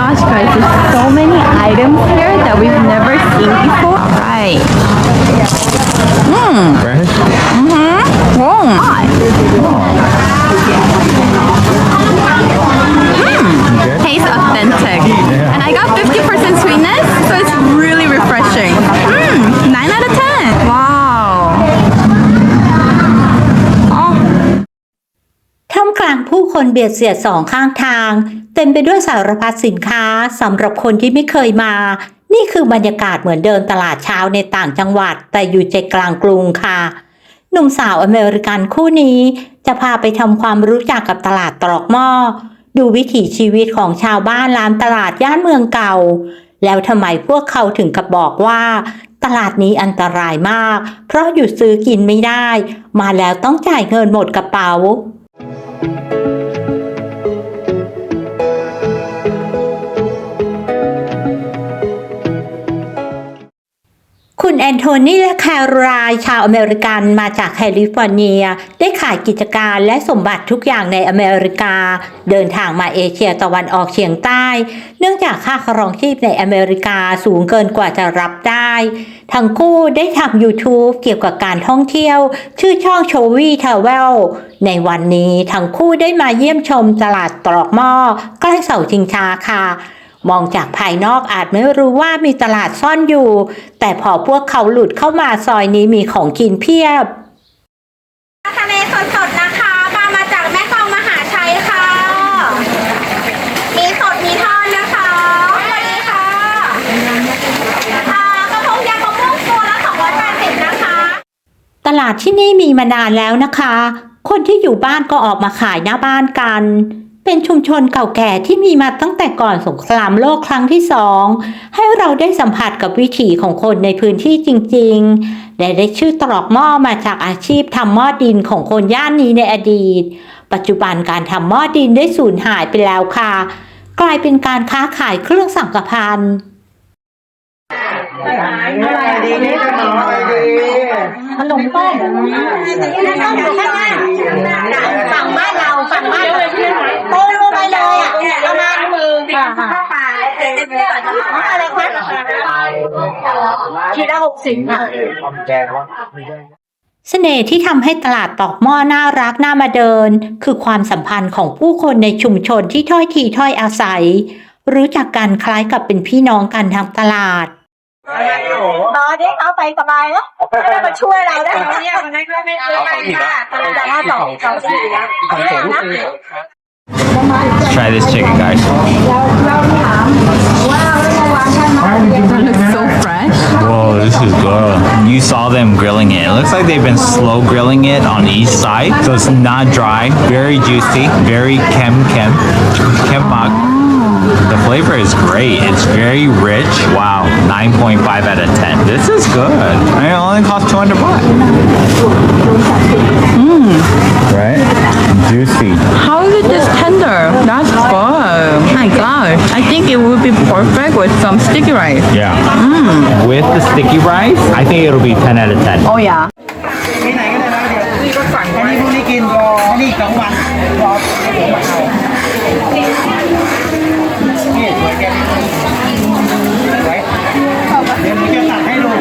gosh, guys, there's so many items here that we've never seen before. All right. Hmm. Fresh? Whoa. Hot. Good? Tastes authentic. Yeah. And I got 50% sweetness, so it's really refreshing. Mm, 9 out of 10. Wow. ผู้คนเบียดเสียดสองข้างทาง เต็มไปด้วยสารพัดสินค้าสำหรับคนที่ไม่เคยมา นี่คือบรรยากาศเหมือนเดินตลาดเช้าในต่างจังหวัด แต่อยู่ใจกลางกรุงค่ะ หนุ่มสาวอเมริกันคู่นี้ จะพาไปทำความรู้จักกับตลาดตรอกหม้อ ดูวิถีชีวิตของชาวบ้านร้านตลาดย่านเมืองเก่า แล้วทำไมพวกเขาถึงกับบอกว่าตลาดนี้อันตรายมาก เพราะหยุดซื้อกินไม่ได้ มาแล้วต้องจ่ายเงินหมดกระเป๋า คุณแอนโทนีและแคโรไลน์ชาวอเมริกันมาจากแคลิฟอร์เนีย ได้ขายกิจการและสมบัติทุกอย่างในอเมริกา เดินทางมาเอเชียตะวันออกเฉียงใต้ เนื่องจากค่าครองชีพในอเมริกาสูงเกินกว่าจะรับได้ ทั้งคู่ได้ทำ YouTube เกี่ยวกับการท่องเที่ยว ชื่อช่องโชวี่ทาวเวลในวันนี้ทั้งคู่ได้มาเยี่ยมชมตลาดตรอกหม้อใกล้เสาชิงชาค่ะ มองจากภายนอกอาจไม่รู้ว่ามีตลาดซ่อนอยู่ แต่พอพวกเขาหลุดเข้ามาซอยนี้มีของกินเพียบทะเลสดๆนะคะปลามาจากแม่กลองมหาชัยค่ะ มีสดมีทอดนะคะสวัสดีค่ะอ่ากระพงยำมะม่วงตัวละ280นะคะ ตลาดที่นี่มีมานานแล้วนะคะ คนที่อยู่บ้านก็ออกมาขายหน้าบ้านกัน เป็นชุมชนเก่าแก่ที่มีมาตั้งแต่ก่อนสงครามโลกครั้งที่สองให้เราได้สัมผัสกับวิถีของคนในพื้นที่จริงๆ และได้ชื่อตรอกหม้อมาจากอาชีพทำหม้อดินของคนย่านนี้ในอดีต ปัจจุบันการทำหม้อดินได้สูญหายไปแล้วค่ะ กลายเป็นการค้าขายเครื่องสังกพันขนมต้มขนมต้มอยู่ข้างหน้าฝั่งบ้านเราฝั่งบ้านเราโตลงไปเลยอะประมาณมื อะไรคะขีละหกสิบค่ะ เสน่ห์ที่ทำให้ตลาดตอกหม้อน่ารักน่ามาเดิน คือความสัมพันธ์ของผู้คนในชุมชนที่ถ้อยทีถ้อยอาศัย รู้จักกันคล้ายกับเป็นพี่น้องกันทางตลาดตอนนี้เขาไปสบายแล้วไม่ได้มาช่วยเราได้เนี่ยมันไม่ไม่ไม่ไม่ค่ะแต่ว่าสองสองสี่นะนะ Try this chicken, guys. That looks so fresh. Whoa, this is good. You saw them grilling it. It looks like they've been slow grilling it on each side, so it's not dry, very juicy, very kem kem, kem mak. The flavor is great. It's very rich. Wow, 9.5 out of 10. This is good. And it only costs 200 baht. Mm. Right? Juicy. How That's good. My gosh. I think it would be perfect with some sticky rice. Yeah. With the sticky rice, I think it'll be 10 out of 10. Oh yeah. ที่ไหนก็ได้นะเดี๋ยวนี่ก็สั่งอันนี้พรุ่งนี้กินอันนี้อีกสองวันรอผมมาเอานี่สวยแกสวยเดี๋ยวหนูจะตัดให้ลูก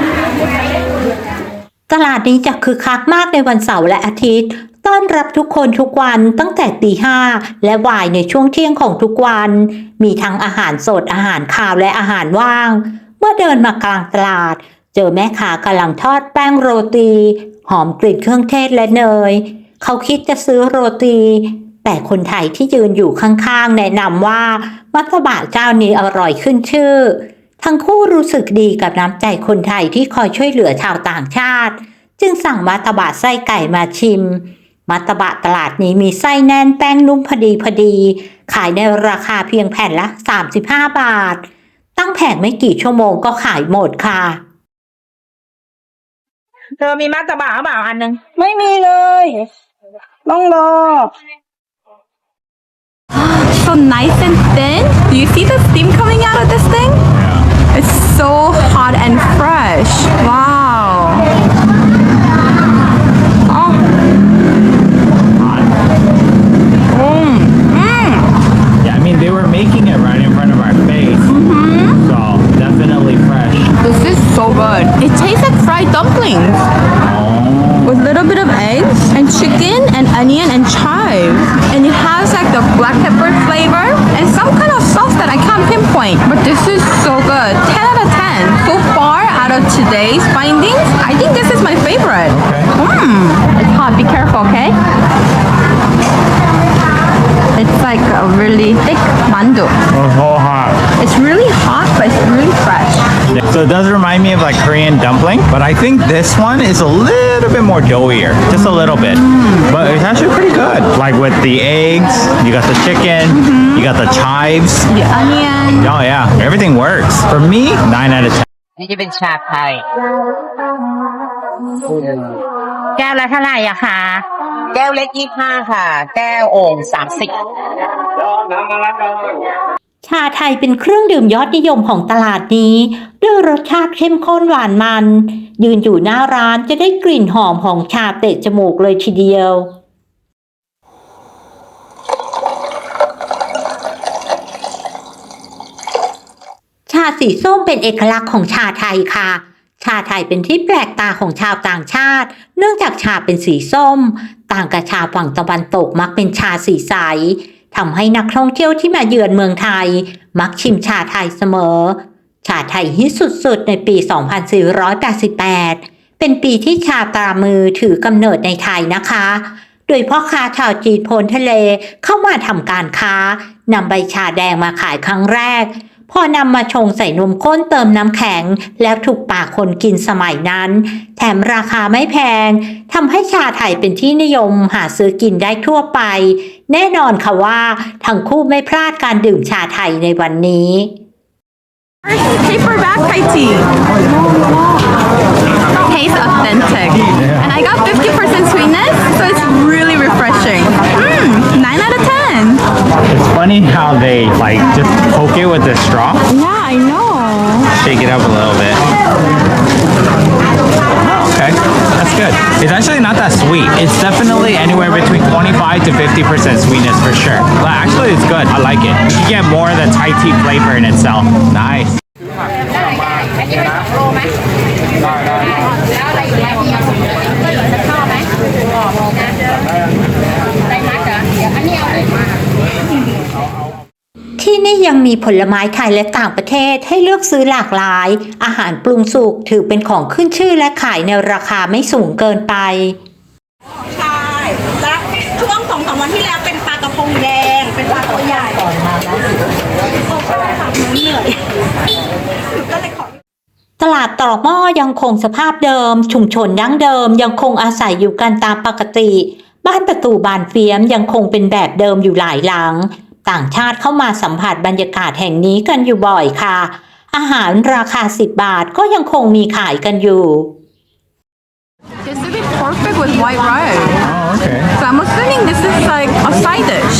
ตลาดนี้จะคึกคักมากในวันเสาร์และอาทิตย์ ต้อนรับทุกคนทุกวันตั้งแต่ตีห้าและบ่ายในช่วงเที่ยงของทุกวัน มีทั้งอาหารสดอาหารคาวและอาหารว่าง เมื่อเดินมากลางตลาด เจอแม่ค้ากำลังทอดแป้งโรตี หอมกลิ่นเครื่องเทศและเนย เขาคิดจะซื้อโรตี แต่คนไทยที่ยืนอยู่ข้างๆ แนะนำว่ามัตตบะเจ้านี้อร่อยขึ้นชื่อ ทั้งคู่รู้สึกดีกับน้ำใจคนไทยที่คอยช่วยเหลือชาวต่างชาติ จึงสั่งมัตตบะไส้ไก่มาชิม มัตตบะตลาดนี้มีไส้แน่นแป้งนุ่มพอดีพอดี ขายในราคาเพียงแผ่นละ 35 บาท ตั้งแผงไม่กี่ชั่วโมงก็ขายหมดค่ะ เธอมีมาตะบะหรือเปล่าอันนึง ไม่มีเลย ต้องรอ So nice and thin. Do you see the steam coming out of this thing? It's so hot and fresh. Wow. Fillings with a little bit of eggs and chicken and onion and chives. And it has like the black pepper flavor and some kind of sauce that I can't pinpoint. But this is so good. 10 out of 10. So far out of today's findings, I think this is my favorite. Mmm. It's hot. Be careful, okay? It's like a really thick mandu. Oh, hot. It's really hot, but it's really fresh. So it does remind me of like Korean dumpling, but I think this one is a little bit more doughier, just a little bit. But it's actually pretty good. Like with the eggs, you got the chicken, you got the chives. The onion. Oh yeah, everything works. For me, 9 out of 10. นี่จะเป็นชาไทย แก้วละเท่าไหร่อะคะ แก้วเล็กยี่ห้าค่ะ แก้วโอ่งสามสิบ ชาไทยเป็นเครื่องดื่มยอดนิยมของตลาดนี้ ด้วยรสชาติเข้มข้นหวานมัน ยืนอยู่หน้าร้านจะได้กลิ่นหอมของชาเตะจมูกเลยทีเดียว ชาสีส้มเป็นเอกลักษณ์ของชาไทยค่ะ ชาไทยเป็นที่แปลกตาของชาวต่างชาติ เนื่องจากชาเป็นสีส้ม ต่างกับชาฝั่งตะวันตกมักเป็นชาสีใส ทำให้นักท่องเที่ยวที่มาเยือนเมืองไทย มักชิมชาไทยเสมอ ชาไทยฮิตสุดๆ ในปี 2488 เป็นปีที่ชาตรามือถือกำเนิดในไทยนะคะ โดยพ่อค้าชาวจีนโพนทะเลเข้ามาทำการค้านำใบชาแดงมาขายครั้งแรก พอนำมาชงใส่นมข้นเติมน้ำแข็ง แล้วถูกปากคนกินสมัยนั้น แถมราคาไม่แพงทำให้ชาไทยเป็นที่นิยมหาซื้อกินได้ทั่วไป แน่นอนค่ะว่าทั้งคู่ไม่พลาดการดื่มชาไทยในวันนี้ Paperback Thai tea. Tastes authentic. And I got 50% sweetness, so it's really refreshing. Mmm, 9 out of 10. It's funny how they like just with the straw, Yeah, I know. shake it up a little bit. Oh, okay, that's good. It's actually not that sweet. It's definitely anywhere between 25 to 50% sweetness for sure. But actually, it's good. I like it. You get more of the Thai tea flavor in itself. Nice. ยังมีผลไม้ไทยและต่างประเทศให้เลือกซื้อหลากหลาย อาหารปรุงสุกถือเป็นของขึ้นชื่อและขายในราคาไม่สูงเกินไป ใช่ แล้วช่วงสองสามวันที่แล้วเป็นปลากระพงแดง เป็นปลาตัวใหญ่ก่อนมาแล้วโอ้ใช่ค่ะหนูเหนื่อยก็เลยขอตลาดตรอกหม้อยังคงสภาพเดิม ชุมชนดั้งเดิมยังคงอาศัยอยู่กันตามปกติ บ้านประตูบานเฟียมยังคงเป็นแบบเดิมอยู่หลายหลัง ต่างชาติเข้ามาสัมผัสบรรยากาศแห่งนี้กันอยู่บ่อยค่ะ อาหารราคา 10 บาทก็ยังคงมีขายกันอยู่ This would be perfect with white rice. Oh, okay. So I'm assuming this is like a side dish.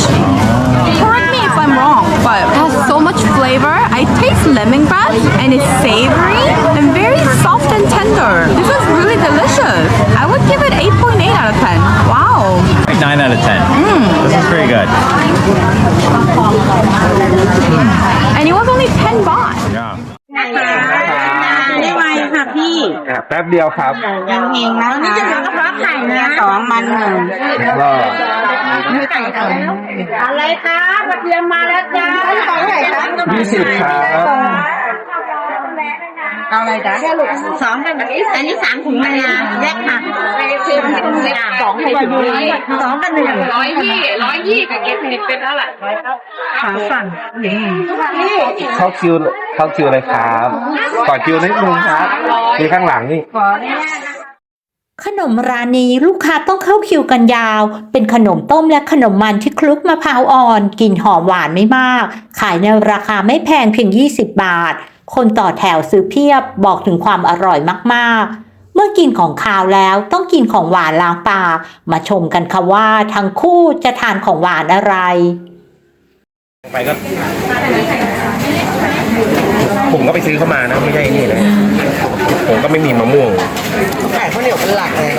Correct me if I'm wrong, but it has so much flavor. I taste lemongrass and it's savory and very soft and tender. This is really delicious. I would give it 8.8 out of 10. Wow. 9 out of 10. This is pretty good. And it was only 10 baht. Yeah. ไม่ไหวค่ะพี่แป๊บเดียวครับยังเองนะนี่จะเหลือกระเพาะไข่เนี่ยสองมันหนึ่งก็ไม่ไก่เติมอะไรคะกระเทียมมาแล้วจ้าสองไหนคะยี่สิบครับ เอาอะไรจ้าสองกันอันนี้สามถุงมันนะแยกค่ะสองไข่ถุงนี้สองกันหนึ่งร้อยยี่ร้อยยี่กับเก็บเน็ตเป็นเท่าไหร่ขาสั่นอย่างนี้เข้าคิวเข้าคิวเลยครับต่อคิวนิดนึงครับมีข้างหลังนี่ขนมร้านนี้ลูกค้าต้องเข้าคิวกันยาว เป็นขนมต้มและขนมมันที่คลุกมะพร้าวอ่อนกลิ่นหอมหวานไม่มาก ขายในราคาไม่แพงเพียง 20 บาท คนต่อแถวซื้อเพียบบอกถึงความอร่อยมากๆ เมื่อกินของคาวแล้วต้องกินของหวานล้างปากมาชมกันค่ะว่าทั้งคู่จะทานของหวานอะไร ไปก็ผมก็ไปซื้อเข้ามานะ ไม่ใช่นี่เลยผมก็ไม่มีมะม่วงไก่ข้าวเหนียวเป็นหลักเลย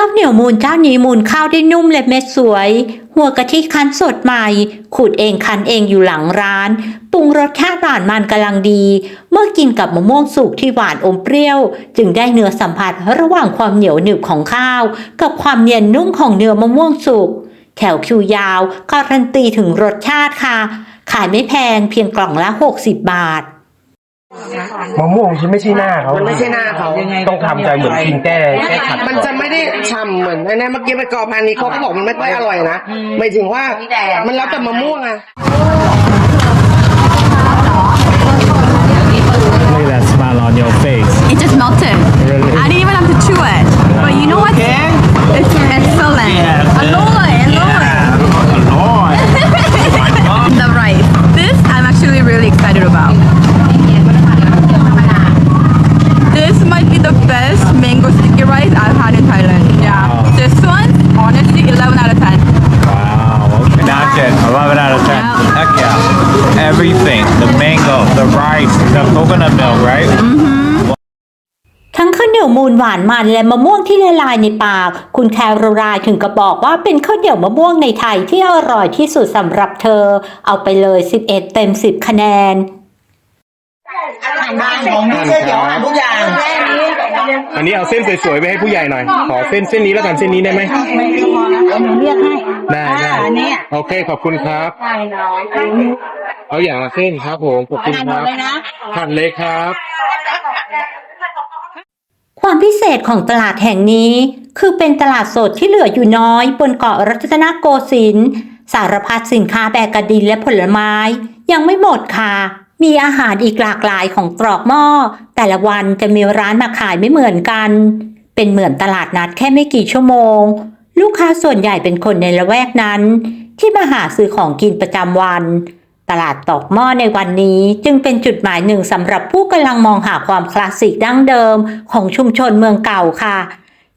ข้าวเหนียวมูลเจ้านี้มูลข้าวได้นุ่มและเม็ดสวย หัวกะทิคั้นสดใหม่ ขูดเองคั้นเองอยู่หลังร้าน ปรุงรสชาติหวานมันกำลังดี เมื่อกินกับมะม่วงสุกที่หวานอมเปรี้ยว จึงได้เนื้อสัมผัสระหว่างความเหนียวหนึบของข้าว กับความเนียนนุ่มของเนื้อมะม่วงสุกแถวคิวยาวการันตีถึงรสชาติค่ะ ขายไม่แพงเพียงกล่องละ 60 บาท มะม่วงที่ไม่ใช่หน้าเขามันไม่ใช่หน้าเขาต้องทำใจเหมือนกินแก้แก้ขัดมันจะไม่ได้ฉ่ำเหมือนไอ้นั่นเมื่อกี้ไปกอพันนี้เขาก็บอกมันไม่ค่อยอร่อยนะหมายถึงว่ามันแล้วแต่มะม่วงอะ Look at that smile on your face. It just melted. Really? I didn't even have to chew it. But you know what? It's excellent. Yeah. Aloy, aloy. the rice. This I'm actually really excited about. This might be the best mango sticky rice I've had in Thailand. Yeah. Wow. This one, honestly, 11 out of 10. Wow. Okay. Not it. 11 out of 10. Heck yeah. Everything. The mango, the rice, the coconut milk, right? ทั้งข้าวเหนียวมูลหวานมันและมะม่วงที่ละลายในปาก คุณแคโรไลน์ถึงกับบอกว่าเป็นข้าวเหนียวมะม่วงในไทยที่อร่อยที่สุดสำหรับเธอ เอาไปเลย 11 เต็ม 10 คะแนนของพี่เดี๋ยวหาทุกอย่างอันนี้เอาเส้นสวยๆไปให้ผู้ใหญ่หน่อย ขอเส้นเส้นนี้แล้วกันเส้นนี้ได้ไหมหนูเรียกให้ได้ได้อันนี้โอเคขอบคุณครับ เอาอย่างละเส้นครับผมขอบคุณทานคหมรัดบเลยนะหั่นเลยครับ ความพิเศษของตลาดแห่งนี้ คือเป็นตลาดสดที่เหลืออยู่น้อยบนเกาะรัตนโกสินทร์สารพัดสินค้าแบกกระดินและผลไม้ ยังไม่หมดค่ะ มีอาหารอีกหลากหลายของตรอกหม้อ แต่ละวันจะมีร้านมาขายไม่เหมือนกัน เป็นเหมือนตลาดนัดแค่ไม่กี่ชั่วโมง ลูกค้าส่วนใหญ่เป็นคนในละแวกนั้น ที่มาหาซื้อของกินประจำวัน ตลาดตอกหม้อในวันนี้จึงเป็นจุดหมายหนึ่งสำหรับผู้กำลังมองหาความคลาสสิกดั้งเดิมของชุมชนเมืองเก่าค่ะ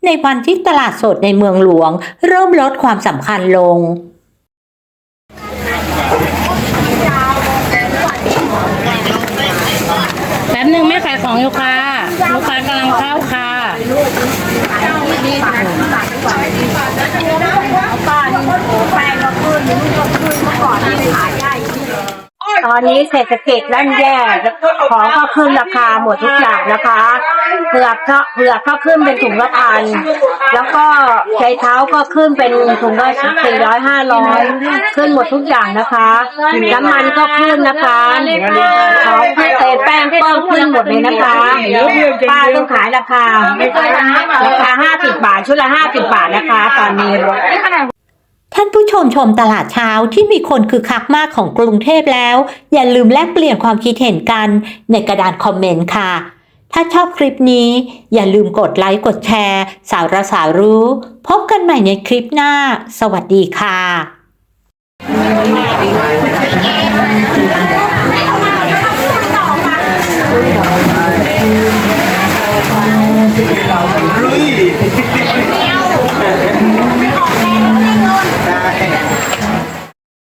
ในวันที่ตลาดสดในเมืองหลวง เริ่มลดความสำคัญลง แป๊บนึงไม่ขายของอยู่ค่ะ ลูกค้ากำลังเข้าค่ะ ตอนนี้เศรษฐกิจนั่นแย่ของก็ขึ้นราคาหมดทุกอย่างนะคะเผือกก็เผือกก็ขึ้นเป็นถุงละพันแล้วก็ใจเท้าก็ขึ้นเป็นถุงละสี่ร้อยห้าร้อยขึ้นหมดทุกอย่างนะคะน้ำมันก็ขึ้นนะคะของเศษแป้งเปิ้ลขึ้นหมดเลยนะคะป้าต้องขายราคาราคาห้าสิบบาทชุดละห้าสิบบาทนะคะ ตอนนี้ ท่านผู้ชมชมตลาดเช้าที่มีคนคือคักมากของกรุงเทพแล้ว อย่าลืมแลกเปลี่ยนความคิดเห็นกันในกระดานคอมเมนต์ค่ะ ถ้าชอบคลิปนี้ อย่าลืมกดไลค์กดแชร์ สาวราสาวรู้ พบกันใหม่ในคลิปหน้า สวัสดีค่ะ